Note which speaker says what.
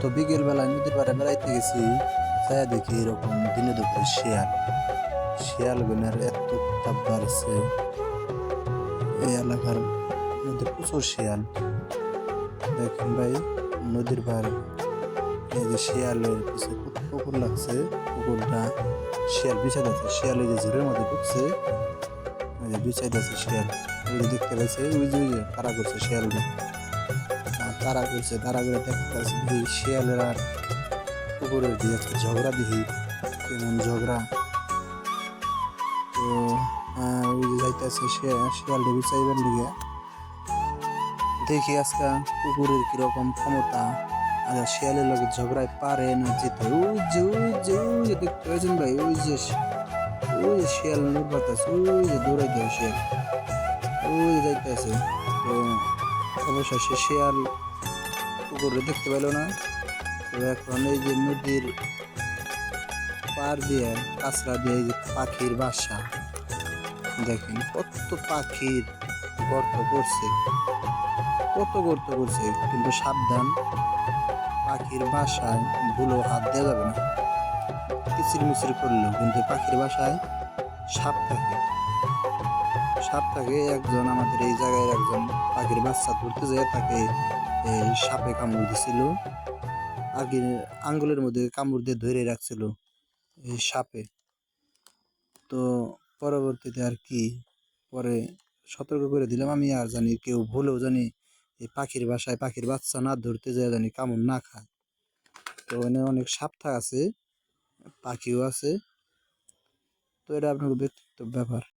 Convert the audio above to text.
Speaker 1: তো বিকেল বেলায় নদীর পাড়ে বেড়াইতে গেছি তাই দেখি এরকম দিনে দুপুরে শিয়াল। শিয়াল গুনের এত তাপ বাড়ছে এই এলাকার মধ্যে প্রচুর শিয়াল। দেখেন ভাই, নদীর পাড়ে এই যে শিয়ালের কত পুকুর লাগছে, পুকুরটা শিয়াল বিছাই যাচ্ছে শিয়াল যে ঝুড়ের মধ্যে ঢুকছে ওই যে বিছাই যাচ্ছে শিয়াল। ওই যে দেখতে পাইছে, ওই যে ওই যে করছে শিয়ালটা। আর তারা করছে তারা করে দেখতে শিয়ালের আর কুকুরের দিয়ে ঝগড়া দিহি কেমন ঝগড়া। তো ওই যাইতেছে শিয়ালটা বিচাইবার লিগে দেখি আজকে কুকুরের কীরকম ক্ষমতা আর শিয়ালের লোক ঝগড়ায় পারে না যেতে ওই যে ওই যে ওই যে দেখতে পাচ্ছেন ভাই, ওই যে ওই যে শিয়াল নির্বাতাছে ওই যে দৌড়াই দেয় শিয়াল। ওই যাইতেছে। তো অবশ্য সে শিয়াল কুকুরে দেখতে পেল না। তো এখন এই যে নদীর পার দিয়ে, কাঁচরা দিয়ে যে পাখির বাসা, দেখেন কত পাখির গর্ত করছে। কত গর্ত করছে, কিন্তু সাবধান, পাখির বাসায় ভুলো হাত দেওয়া যাবে না। কিচির মিচির করলেও কিন্তু পাখির বাসায় সাপ থাকে। সাপ থাকে একজন আমাদের এই জায়গায় একজন পাখির বাচ্চা ধরতে যায় তাকে এই সাপে কামড় দিছিল। আগে আঙ্গুলের মধ্যে কামড় দিয়ে ধরে রাখছিল এই সাপে। তো পরবর্তীতে আর কি পরে সতর্ক করে দিলাম। আমি আর জানি কেউ ভুলেও জানি এই পাখির বাসায় পাখির বাচ্চা না ধরতে যায় জানি কামড় না খায়। তো ওখানে অনেক সাপ থাক আছে, পাখিও আছে। তো এটা আপনার ব্যক্তিত্ব ব্যাপার।